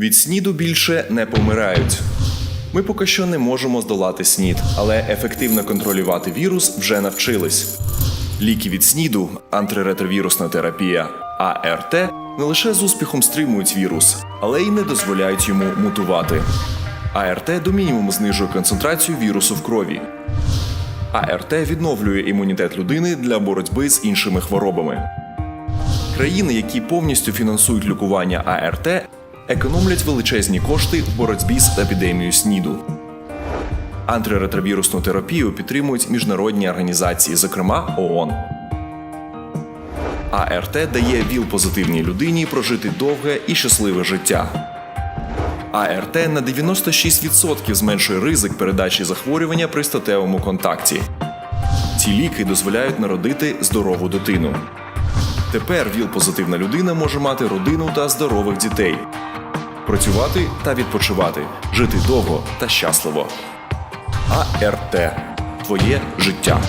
Від СНІДу більше не помирають. Ми поки що не можемо здолати СНІД, але ефективно контролювати вірус вже навчились. Ліки від СНІДу, антиретровірусна терапія АРТ, не лише з успіхом стримують вірус, але й не дозволяють йому мутувати. АРТ до мінімуму знижує концентрацію вірусу в крові. АРТ відновлює імунітет людини для боротьби з іншими хворобами. Країни, які повністю фінансують лікування АРТ, економлять величезні кошти в боротьбі з епідемією СНІДу. Антиретровірусну терапію підтримують міжнародні організації, зокрема ООН. АРТ дає ВІЛ-позитивній людині прожити довге і щасливе життя. АРТ на 96% зменшує ризик передачі захворювання при статевому контакті. Ці ліки дозволяють народити здорову дитину. Тепер ВІЛ-позитивна людина може мати родину та здорових дітей, працювати та відпочивати, жити довго та щасливо. АРТ твоє життя.